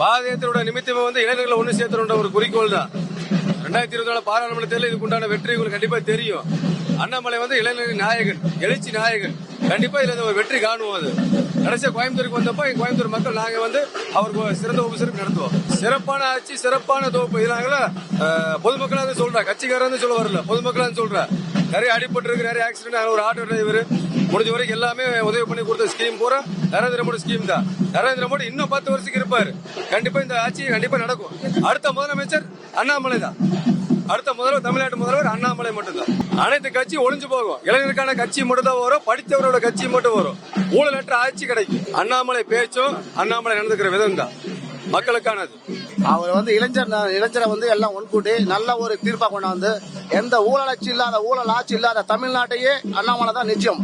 பாத நிமித்தமே வந்து இளைஞர்களை ஒன்று சேர்த்தணுன்ற ஒரு குறிக்கோள் தான் ரெண்டாயிரத்தி இருபத்தி நாலு பாராளுமன்ற தேர்தல் இதுக்குண்டான வெற்றி உங்களுக்கு கண்டிப்பா தெரியும். அண்ணாமலை வந்து இளைஞர் நாயகன் எழுச்சி நாயகன். கண்டிப்பா இதுல ஒரு வெற்றி காணுவோம் அது. கடைசியா கோயம்புத்தூருக்கு வந்தப்போ கோயம்புத்தூர் மக்கள் நாங்க வந்து அவருக்கு சிறந்த உபசரிப்பு நடத்துவோம். சிறப்பான ஆட்சி சிறப்பான தொகுப்பு. இதனால பொதுமக்களாக பொதுமக்களா வந்து சொல்றேன் கட்சிக்காரன் சொல்ல வரல. பொதுமக்களா சொல்றேன் நிறைய அடிபட்டு இருக்கு நிறைய ஆக்சிடென்ட் ஒரு ஆட்டோ டிரைவர் முடிஞ்ச வரைக்கும் எல்லாமே உதவி பண்ணி கொடுத்த ஸ்கீம் பூரா நரேந்திர மோடி ஸ்கீம் தான். நரேந்திர மோடி இன்னும் பத்து வருஷத்துக்கு இருப்பாரு. கண்டிப்பா இந்த ஆட்சி கண்டிப்பா நடக்கும். அடுத்த முதலமைச்சர் அண்ணாமலை தான். அடுத்த முதல்வர் தமிழ்நாட்டு முதல்வர் அண்ணாமலை மட்டும்தான். அனைத்து கட்சி ஒளிஞ்சு போகும். இளைஞருக்கான கட்சி மட்டும் தான் வரும் படித்தவரோட கட்சி மட்டும் வரும். ஊழலற்ற ஆட்சி கிடைக்கும். அண்ணாமலை பேச்சும் அண்ணாமலை நடந்துக்கிற விதம் தான். மக்களுக்கானது. அவர் வந்து இளைஞர் இளைஞரை வந்து எல்லாம் ஒன்கூட்டி நல்ல ஒரு தீர்ப்பா கொண்டாந்து எந்த ஊழலாட்சி இல்லாத ஊழல் ஆட்சி இல்லாத தமிழ்நாட்டையே அண்ணாமலை தான் நிச்சயம்.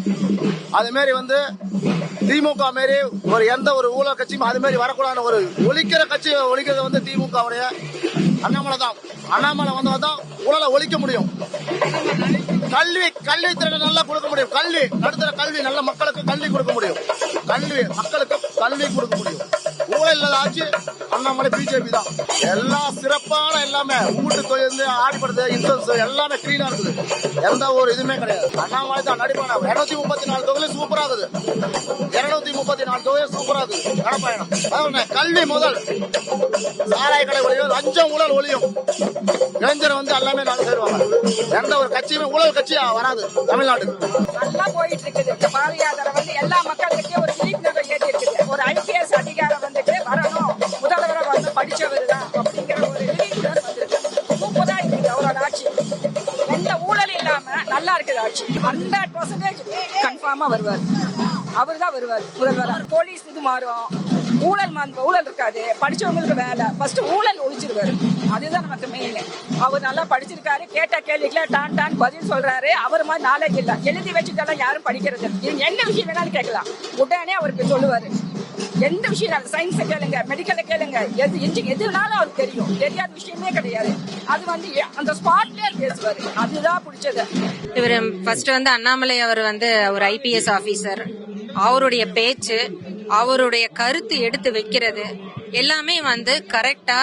அது மாரி வந்து திமுக மாரி ஒரு எந்த ஒரு ஊழல் கட்சியும் அது மாதிரி வரக்கூடாது ஒரு ஒழிக்கிற கட்சி ஒழிக்கிறது வந்து திமுகவுடைய அண்ணாமலை தான் அண்ணாமலை வந்து தான் ஊழலை ஒழிக்க முடியும். கல்வி கல்வி திறனை நல்லா கொடுக்க முடியும். கல்வி நடுத்தர கல்வி நல்ல மக்களுக்கு கல்வி கொடுக்க முடியும். கல்வி மக்களுக்கு கல்வி கொடுக்க முடியும். கூட இல்லாத ஆட்சி. அண்ணாமலை பிஜேபி தான். எல்லா சிறப்பான எல்லாமே வீட்டு தொழில் ஆடிப்படுது இன்சூரன்ஸ் எல்லாமே கிளீனா இருக்குது. எந்த ஒரு இதுவுமே கிடையாது. அண்ணாமலை தான் நடிப்பான? இருநூத்தி முப்பத்தி நாலு தொகுதி சூப்பரா இருக்குது. இருநூத்தி முப்பத்தி நாலு தொகுதி சூப்பரா இருக்குது. நடப்பயணம். கல்வி முதல். சாராய கடை ஒளியும் லஞ்சம் ஊழல் ஒளியும். இளைஞர் வந்து எல்லாமே நாங்க சேருவாங்க. எந்த ஒரு கட்சியுமே ஊழல் கட்சியா வராது தமிழ்நாட்டுக்கு. நல்லா போயிட்டு இருக்குது. இந்த வந்து எல்லா மக்களுக்கே ஒரு பர்சன்டேஜ் ஹண்ட்ரட் பர்சன்டேஜ் கன்ஃபார்மா வருவார். அவர் தான் வருவார் முதல்வர் போலீஸ் இது மாறும். ஊழல் மா- ஊழல் இருக்காது. படிச்சவங்களுக்கு வேலை. ஃபர்ஸ்ட் ஊழல் ஒழிச்சிருவாரு. அதுதான் நமக்கு மெயின் அவர் நல்லா படிச்சிருக்காரு. கேட்ட கேள்விக்கெல்லாம் டான் டான் பதில் சொல்றாரு. அவர் மாதிரி நாலேஜ் இல்லை. எழுதி வச்சுட்டாலும் யாரும் படிக்கிறது. இது என்ன விஷயம் வேணாலும் கேட்கலாம். உடனே அவருக்கு சொல்லுவாரு. எந்த விஷயம் சயின்ஸ் கேளுங்க மெடிக்கல்ல கேளுங்க. எது இன்ஜின் எதுனாலும் அவருக்கு தெரியும். தெரியாத விஷயமே கிடையாது. அது வந்து அந்த ஸ்பாட்லயே பேசுவாரு. அதுதான் பிடிச்சது. இவர் ஃபர்ஸ்ட் வந்து அண்ணாமலை அவர் வந்து ஒரு ஐபிஎஸ் ஆபீசர் அவருடைய பேச்சு அவருடைய கருத்து எடுத்து வைக்கிறது எல்லாமே வந்து கரெக்டா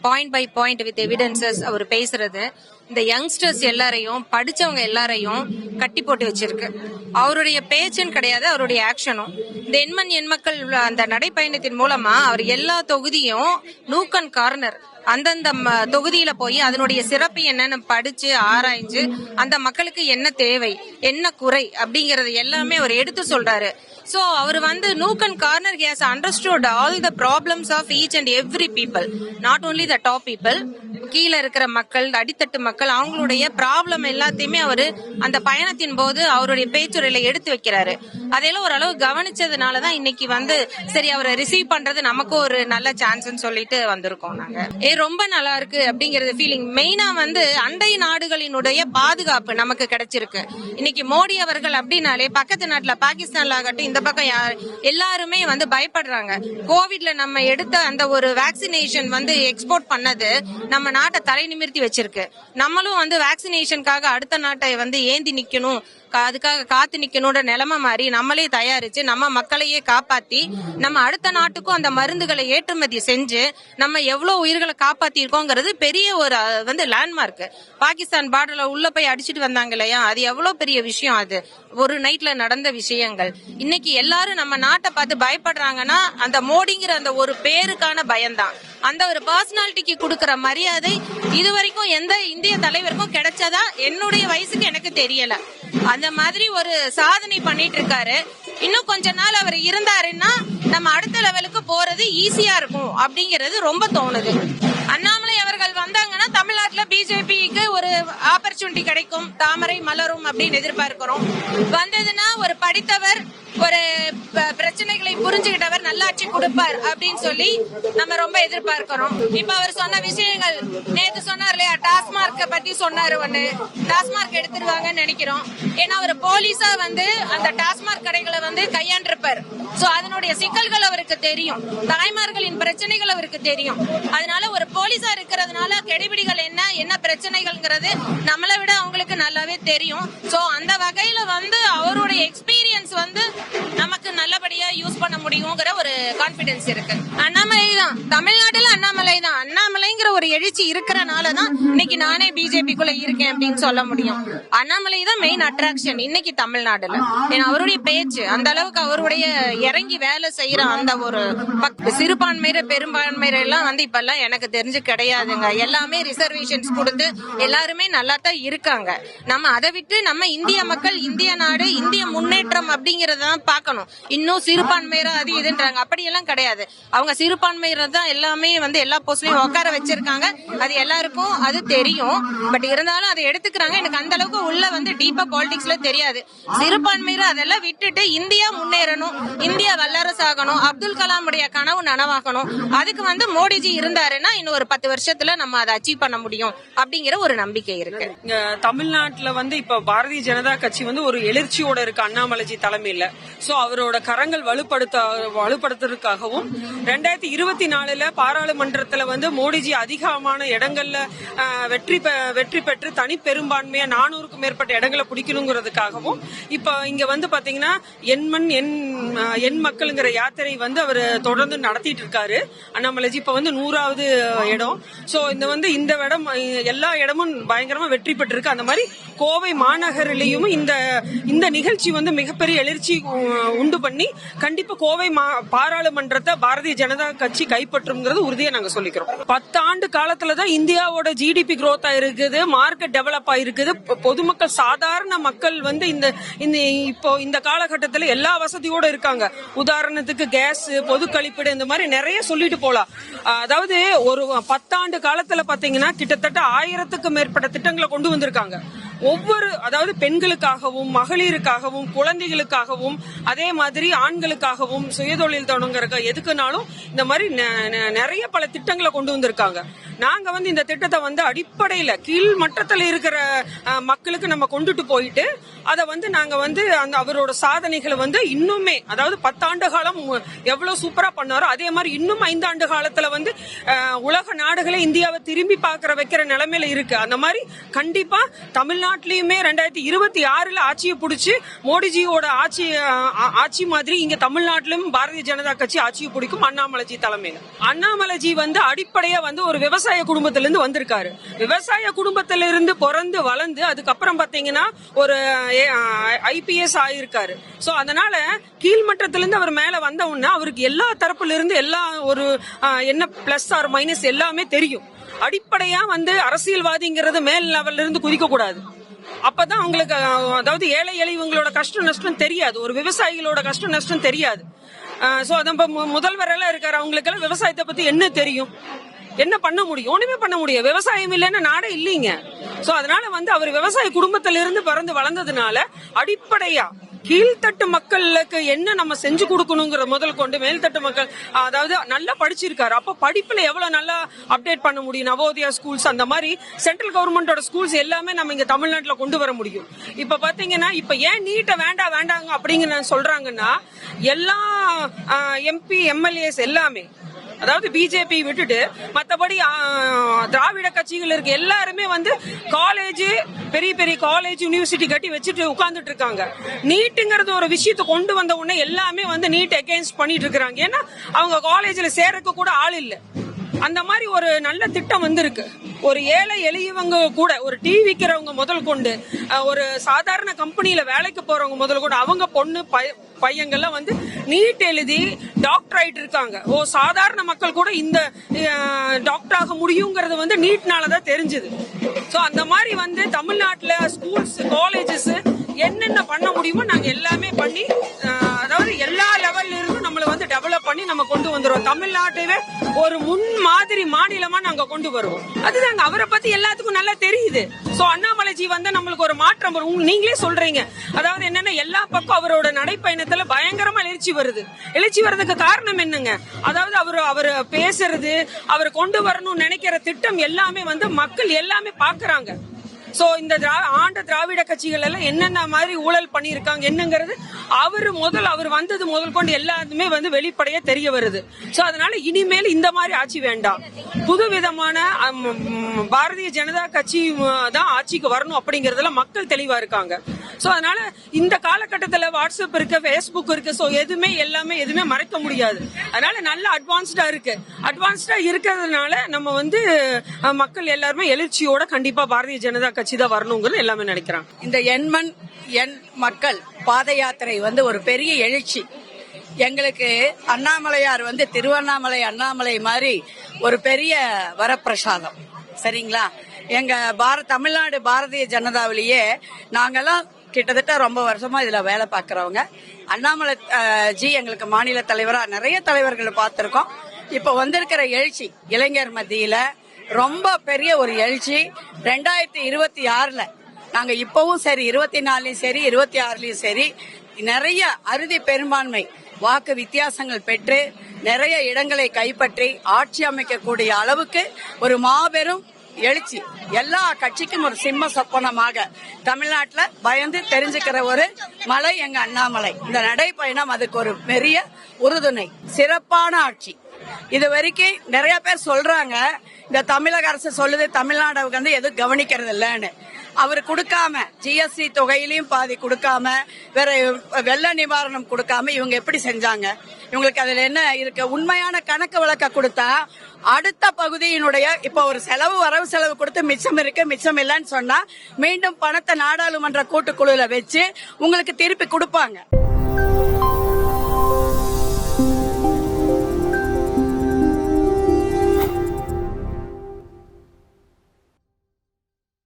point by point with evidences அவர் பேசுறது. இந்த யங்ஸ்டர்ஸ் எல்லாரையும் படிச்சவங்க எல்லாரையும் கட்டி போட்டு வச்சிருக்கு. அவருடைய பேச்சுன்னு கிடையாது அவருடைய ஆக்ஷனும் இந்த எண்மண் எண்மக்கள் அந்த நடைப்பயணத்தின் மூலமா அவர் எல்லா தொகுதியும் நூக்கன் கார்னர் அந்தந்த ம- தொகுதியில போய் அதனுடைய சிறப்பு என்னன்னு படிச்சு ஆராய்ஞ்சு அந்த மக்களுக்கு என்ன தேவை என்ன குறை அப்படிங்கறது எல்லாமே அவர் எடுத்து சொல்றாரு. சோ அவர் வந்து nook and corner has understood all the problems of each and every people not only the top people கீழே இருக்கிற மக்கள் அடித்தட்டு மக்கள் அவங்களுடைய ப்ராப்ளம் எல்லாத்தையுமே அவரு அந்த பயணத்தின் போது அவருடைய பேச்சுரையில எடுத்து வைக்கிறாரு. அதையெல்லாம் ஓரளவு கவனிச்சதுனால தான் இன்னைக்கு வந்து சரி அவரை ரிசீவ் பண்றது நமக்கு ஒரு நல்ல சான்ஸ்னு சொல்லிட்டு வந்திருக்கோம் நாங்க. ஏ ரொம்ப நல்லா இருக்கு அப்படிங்கறது ஃபீலிங் மெயினா வந்து அண்டை நாடுகளினுடைய பாதுகாப்பு நமக்கு கிடைச்சிருக்கு. இன்னைக்கு மோடி அவர்கள் அப்படின்னாலே பக்கத்து நாட்டுல பாகிஸ்தான்ல ஆகட்டும் இந்த பக்கம் எல்லாருமே வந்து பயப்படுறாங்க. கோவிட்ல நம்ம எடுத்த அந்த ஒரு வேக்சினேஷன் வந்து எக்ஸ்போர்ட் பண்ணது நம்ம நாட்டை தலை நிமிர்த்தி வச்சிருக்கு. நம்மளும் வந்து வேக்சினேஷனுக்காக அடுத்த நாட்டை வந்து ஏந்தி நிக்கணும். அதுக்காக காத்து நிக்கணும்ன்ற நிலைமை மாதிரி நம்மளே தயாரிச்சு நம்ம மக்களையே காப்பாத்தி நம்ம அடுத்த நாட்டுக்கும் அந்த மருந்துகளை ஏற்றுமதி செஞ்சு நம்ம எவ்வளவு உயிர்களை காப்பாத்தி இருக்கோங்கிறது பெரிய ஒரு வந்து லேண்ட்மார்க் பாகிஸ்தான் பார்டர்ல உள்ள போய் அடிச்சிட்டு வந்தாங்க இல்லையா? அது எவ்வளவு பெரிய விஷயம் அது. ஒரு நைட்ல நடந்த விஷயங்கள். இன்னைக்கு எல்லாரும் நம்ம நாட்டை பார்த்து பயப்படுறாங்கன்னா அந்த மோடிங்கிற அந்த ஒரு பேருக்கான பயம்தான். அந்த ஒரு பர்சனாலிட்டிக்கு கொடுக்கற மரியாதை இதுவரைக்கும் எந்த இந்திய தலைவருக்கும் கிடைச்சதா என்னுடைய வயசுக்கு எனக்கு தெரியல. அந்த மாதிரி ஒரு சாதனை பண்ணிட்டு இருக்காரு இன்னும் கொஞ்ச நாள் அவர் இருந்தாருன்னா நம்ம அடுத்த லெவலுக்கு போறது ஈஸியா இருக்கும் அப்படிங்கிறது ரொம்ப தோணுது. அண்ணாமலை அவர்கள் வந்தாங்கன்னா தமிழ்நாட்டுல பிஜேபிக்கு ஒரு ஆப்பர்ச்சுனிட்டி கிடைக்கும். தாமரை மலரும் அப்படின்னு எதிர்பார்க்கிறோம். வந்ததுன்னா ஒரு படித்தவர் ஒரு ப- பிரச்சனைகளை புரிஞ்சுக்கிட்டவர் நல்லாட்சி கொடுப்பார் அப்படின்னு சொல்லி நம்ம ரொம்ப எதிர்பார்க்கிறோம். இப்ப அவர் சொன்ன விஷயங்கள் நேத்து சொன்னார் இல்லையா டாஸ்மார்க் பத்தி சொன்னாரு ஒண்ணு. டாஸ்மார்க் எடுத்துருவாங்கன்னு நினைக்கிறோம். ஏன்னா ஒரு போலீஸா வந்து அந்த டாஸ்மார்க் கடைகளை வந்து கையாண்டிருப்பார். சோ அதனுடைய சிக்கல்கள் அவருக்கு தெரியும். தாய்மார்களின் பிரச்சனைகள் அவருக்கு தெரியும். அதனால ஒரு போலீஸா இருக்கிறதுனால கெடுபிடிகள் என்ன என்ன பிரச்சனைகள்ங்கிறது நம்மளை விட அவங்களுக்கு நல்லாவே தெரியும். சோ அந்த வகையில வந்து அவருடைய எக்ஸ்பீரியன்ஸ் வந்து நமக்கு நல்லபடியா யூஸ் பண்ண முடியுங்கிற ஒரு கான்பிடன்ஸ் இருக்கு. அண்ணாமலை தான் தமிழ்நாட்டுல அண்ணாமலை தான் எழுச்சி இருக்கிறனால தான் இன்னைக்கு நானே பிஜேபிக்குள்ள இருக்கேன் அப்படின்னு சொல்ல முடியும். அண்ணாமலை தான் மெயின் அட்ராக்ஷன் இன்னைக்கு தமிழ்நாடுல. ஏன்னா அவருடைய பேச்சு அந்த அளவுக்கு அவருடைய இறங்கி வேலை செய்யற அந்த ஒரு சிறுபான்மையில பெரும்பான்மையில எல்லாம் வந்து இப்ப எல்லாம் எனக்கு தெரிஞ்சு கிடையாதுங்க. எல்லாமே ரிசர்வேஷன்ஸ் கொடுத்து எல்லாருமே நல்லா தான் இருக்காங்க. நம்ம அதை விட்டு நம்ம இந்திய மக்கள் இந்திய நாடு இந்திய முன்னேற்றம் அப்படிங்கறத பாக்கணும் பார்க்கணும். இன்னும் சிறுபான்மையரா அது இதுன்றாங்க. அப்படியெல்லாம் கிடையாது. அவங்க சிறுபான்மையர் தான் எல்லாமே வந்து எல்லா போஸ்ட்லயும் உட்கார வச்சிருக்காங்க. இருக்காங்க அது எல்லாருக்கும் அது தெரியும். பட் இருந்தாலும் அதை எடுத்துக்கிறாங்க. எனக்கு அந்த அளவுக்கு உள்ள வந்து டீப்பா பாலிடிக்ஸ்ல தெரியாது. சிறுபான்மையில அதெல்லாம் விட்டுட்டு இந்தியா முன்னேறணும். இந்தியா வல்லரசு ஆகணும் அப்துல் கலாம் உடைய கனவு நனவாகணும். அதுக்கு வந்து மோடிஜி இருந்தாருன்னா இன்னும் ஒரு பத்து வருஷத்துல நம்ம அதை அச்சீவ் பண்ண முடியும் அப்படிங்கிற ஒரு நம்பிக்கை இருக்கு. தமிழ்நாட்டுல வந்து இப்ப பாரதிய ஜனதா கட்சி வந்து ஒரு எழுச்சியோட இருக்கு. அண்ணாமலைஜி தலைமையில. சோ அவரோட கரங்கள் வலுப்படுத்த வலுப்படுத்துறதுக்காகவும் ரெண்டாயிரத்தி இருபத்தி நாலுல பாராளுமன்றத்துல வந்து மோடிஜி அதிக அதிகமான இடங்கள்ல வெற்றி பெ- வெற்றி பெற்று தனி பெரும்பான்மையா நானூறுக்கும் மேற்பட்ட இடங்களை பிடிக்கணுங்கிறதுக்காகவும் இப்ப இங்க வந்து பாத்தீங்கன்னா என் மண் என் என் மக்கள்ங்கிற யாத்திரை வந்து அவர் தொடர்ந்து நடத்திட்டு இருக்காரு அண்ணாமலைஜி இப்ப வந்து நூறாவது இடம். சோ இந்த வந்து இந்த இடம் எல்லா இடமும் பயங்கரமா வெற்றி பெற்றிருக்கு. அந்த மாதிரி கோவை மாநகரிலையும் இந்த இந்த நிகழ்ச்சி வந்து மிகப்பெரிய எழுச்சி உண்டு பண்ணி கண்டிப்பா கோவை மா- பாராளுமன்றத்தை பாரதிய ஜனதா கட்சி கைப்பற்றும்ங்கிறது உறுதியா நாங்க சொல்லிக்கிறோம். பத்தாண்டு காலத்துல தான் இந்தியாவோட ஜிடிபி க்ரோத் ஆயிருக்குது மார்க்கெட் டெவலப் ஆயிருக்குது. பொதுமக்கள் சாதாரண மக்கள் வந்து இந்த இந்த இப்போ இந்த காலகட்டத்தில் எல்லா வசதியோட இருக்காங்க. உதாரணத்துக்கு கேஸ் பொது கழிப்பிடம் இந்த மாதிரி நிறைய சொல்லிட்டு போலாம். அதாவது ஒரு பத்தாண்டு காலத்துல பாத்தீங்கன்னா கிட்டத்தட்ட ஆயிரத்துக்கும் மேற்பட்ட திட்டங்களை கொண்டு வந்திருக்காங்க. ஒவ்வொரு அதாவது பெண்களுக்காகவும் மகளிருக்காகவும் குழந்தைகளுக்காகவும் அதே மாதிரி ஆண்களுக்காகவும் சுயதொழில் தொடங்குறக்க எதுக்குனாலும் இந்த மாதிரி நெ- நெ- நிறைய பல திட்டங்களை கொண்டு வந்திருக்காங்க. நாங்க வந்து இந்த திட்டத்தை வந்து அடிப்படையில கீழ் மட்டத்தில் இருக்கிற மக்களுக்கு நம்ம கொண்டுட்டு போயிட்டு அதை வந்து நாங்க வந்து அந்த அவரோட சாதனைகளை வந்து இன்னுமே அதாவது பத்தாண்டு காலம் எவ்வளவு சூப்பரா பண்ணாரோ அதே மாதிரி இன்னும் ஐந்தாண்டு காலத்துல வந்து உலக நாடுகளை இந்தியாவை திரும்பி பார்க்கற வைக்கிற நிலைமையில இருக்கு. அந்த மாதிரி கண்டிப்பா தமிழ்நாட்டிலயுமே ரெண்டாயிரத்தி இருபத்தி ஆறுல ஆட்சியை பிடிச்சி மோடிஜியோட ஆட்சி ஆட்சி மாதிரி இங்க தமிழ்நாட்டிலும் பாரதிய ஜனதா கட்சி ஆட்சியை பிடிக்கும் அண்ணாமலைஜி தலைமையில. அண்ணாமலைஜி வந்து அடிப்படையா வந்து ஒரு விவசாய குடும்பத்தில இருந்து வந்திருக்காரு. விவசாய குடும்பத்தில இருந்து பிறந்து வளர்ந்து அதுக்கப்புறம் பாத்தீங்கன்னா ஒரு ஐபிஎஸ் ஆயிருக்காரு. சோ அதனால கீழ்மட்டத்திலிருந்து அவர் மேல வந்த உடனே அவருக்கு எல்லா தரப்புல இருந்து எல்லா ஒரு என்ன பிளஸ் ஆர் மைனஸ் எல்லாமே தெரியும். அடிப்படையா வந்து அரசியல்வாதிங்கிறது மேல் லெவல்ல இருந்து குதிக்க கூடாது அப்பதான் அவங்களுக்கு அதாவது ஏழை எளியவங்களோட கஷ்டம் நஷ்டம் தெரியாது. ஒரு விவசாயிகளோட கஷ்டம் நஷ்டம் தெரியாது. சோ அதான் இப்ப மு- முதல்வர் எல்லாம் இருக்காரு. அவங்களுக்கெல்லாம் விவசாயத்தை பத்தி என்ன தெரியும்? என்ன பண்ண முடியும்? ஒண்ணுமே பண்ண முடியும் விவசாயம் இல்லைன்னா நாடே இல்லைங்க. சோ அதனால வந்து அவர் விவசாய குடும்பத்திலிருந்து பிறந்து வளர்ந்ததுனால அடிப்படையா கீழ்த்தட்டு மக்களுக்கு என்ன நம்ம செஞ்சு கொடுக்கணுங்கிற முதல் கொண்டு மேல்தட்டு மக்கள் அதாவது நல்லா படிச்சிருக்காரு. அப்ப படிப்புல எவ்வளவு நல்லா அப்டேட் பண்ண முடியும்? நவோதயா ஸ்கூல்ஸ் அந்த மாதிரி சென்ட்ரல் கவர்மெண்டோட ஸ்கூல்ஸ் எல்லாமே நம்ம இங்க தமிழ்நாட்டுல கொண்டு வர முடியும். இப்ப பாத்தீங்கன்னா இப்ப ஏன் நீட்ட வேண்டாம் வேண்டாங்க அப்படிங்கிற சொல்றாங்கன்னா எல்லா எம்பி எம்எல்ஏஸ் எல்லாமே அதாவது பிஜேபி விட்டுட்டு மத்தபடி திராவிட கட்சிகள் இருக்கு எல்லாருமே வந்து காலேஜ் பெரிய பெரிய காலேஜ் யூனிவர்சிட்டி கட்டி வச்சுட்டு உட்கார்ந்துட்டு இருக்காங்க. நீட்டுங்கிறது ஒரு விஷயத்தை கொண்டு வந்த உடனே எல்லாமே வந்து நீட் அகேன்ஸ்ட் பண்ணிட்டு இருக்காங்க ஏன்னா அவங்க காலேஜ்ல சேரக்கு கூட ஆள் இல்லை. அந்த மாதிரி ஒரு நல்ல திட்டம் வந்திருக்கு. ஒரு ஏழை எளியவங்க கூட ஒரு டீ விற்கிறவங்க முதல் கொண்டு ஒரு சாதாரண கம்பெனியில வேலைக்கு போறவங்க முதல் கொண்டு அவங்க பொண்ணு பையங்கள்லாம் வந்து நீட் எழுதி டாக்டர் ஆயிட்டு இருக்காங்க. ஓ சாதாரண மக்கள் கூட இந்த டாக்டர் ஆக முடியுங்கிறது வந்து நீட்னால தான் தெரிஞ்சது. ஸோ அந்த மாதிரி வந்து தமிழ்நாட்டில் ஸ்கூல்ஸ் காலேஜஸ் என்னென்ன பண்ண முடியுமோ நாங்கள் எல்லாமே பண்ணி அதாவது எல்லா லெவல்லிருந்தும் டெவலப் பண்ணி நம்ம கொண்டு வந்துருவோம். தமிழ்நாட்டையே ஒரு முன் மாதிரி மாநிலமா நாங்க கொண்டு வருவோம். அதுதாங்க அவரை பத்தி எல்லாத்துக்கும் நல்லா தெரியுது. சோ அண்ணாமலைஜி வந்து நம்மளுக்கு ஒரு மாற்றம் வரும். நீங்களே சொல்றீங்க. அதாவது என்னன்னா எல்லா பக்கம் அவரோட நடைப்பயணத்துல பயங்கரமா எழுச்சி வருது. எழுச்சி வர்றதுக்கு காரணம் என்னங்க? அதாவது அவர் அவர் பேசுறது அவர் கொண்டு வரணும்னு நினைக்கிற திட்டம் எல்லாமே வந்து மக்கள் எல்லாமே பாக்குறாங்க சோ இந்த திரா- ஆண்ட திராவிட கட்சிகள் எல்லாம் என்னென்ன மாதிரி ஊழல் பண்ணியிருக்காங்க என்னங்கிறது அவர் முதல் அவர் வந்தது முதல் கொண்டு எல்லாருமே வந்து வெளிப்படையாக தெரிய வருது. சோ அதனால இனிமேல் இந்த மாதிரி ஆட்சி வேண்டாம். புது விதமான பாரதிய ஜனதா கட்சி தான் ஆட்சிக்கு வரணும் அப்படிங்கறதுல மக்கள் தெளிவா இருக்காங்க. ஸோ அதனால இந்த காலகட்டத்தில் வாட்ஸ்அப் இருக்கு ஃபேஸ்புக் இருக்கு ஸோ எதுவுமே எல்லாமே எதுவுமே மறைக்க முடியாது. அதனால நல்ல அட்வான்ஸ்டா இருக்கு. அட்வான்ஸ்டா இருக்கிறதுனால நம்ம வந்து மக்கள் எல்லாருமே எழுச்சியோட கண்டிப்பா பாரதிய ஜனதா கட்சி தான் வரணுங்கிறது எல்லாமே நினைக்கிறாங்க. இந்த எண்மண் எண் மக்கள் பாத யாத்திரை வந்து ஒரு பெரிய எழுச்சி. எங்களுக்கு அண்ணாமலையார் வந்து திருவண்ணாமலை அண்ணாமலை மாதிரி ஒரு பெரிய வரப்பிரசாதம். சரிங்களா? எங்க பார தமிழ்நாடு பாரதிய ஜனதாவிலேயே நாங்கெல்லாம் கிட்டத்தட்ட ரொம்ப வருஷமா இதுல வேலை பார்க்கறவங்க. அண்ணாமலை ஜி எங்களுக்கு மாநில தலைவரா நிறைய தலைவர்களை பார்த்திருக்கோம். இப்ப வந்திருக்கிற எழுச்சி இளைஞர் மத்தியில ரொம்ப பெரிய ஒரு எழுச்சி. ரெண்டாயிரத்தி இருபத்தி ஆறுல நாங்க இப்பவும் சரி இருபத்தி நாலுலயும் சரி இருபத்தி ஆறுலயும் சரி நிறைய அறுதி பெரும்பான்மை வாக்கு வித்தியாசங்கள் பெற்று நிறைய இடங்களை கைப்பற்றி ஆட்சி அமைக்கக்கூடிய அளவுக்கு ஒரு மாபெரும் எழுச்சி. எல்லா கட்சிக்கும் ஒரு சிம்ம சொப்பனமாக தமிழ்நாட்டில் பயந்து தெரிஞ்சுக்கிற ஒரு மலை எங்க அண்ணாமலை. இந்த நடைப்பயணம் அதுக்கு ஒரு பெரிய உறுதுணை சிறப்பான ஆட்சி. இது வரைக்கும் நிறைய பேர் சொல்றாங்க இந்த தமிழக அரசு சொல்லுது தமிழ்நாடு வந்து எதுவும் கவனிக்கிறது இல்லைன்னு. அவர் கொடுக்காம ஜிஎஸ்டி தொகையிலையும் பாதி கொடுக்காம வேற வெள்ள நிவாரணம் கொடுக்காம இவங்க எப்படி செஞ்சாங்க? இவங்களுக்கு அதுல என்ன இருக்கு? உண்மையான கணக்கு விளக்க கொடுத்தா அடுத்த பகுதியினுடைய இப்ப ஒரு செலவு வரவு செலவு கொடுத்து மிச்சம் இருக்கு மிச்சம் இல்லைன்னு சொன்னா மீண்டும் பணத்தை நாடாளுமன்ற கூட்டுக்குழுல வச்சு உங்களுக்கு திருப்பி கொடுப்பாங்க.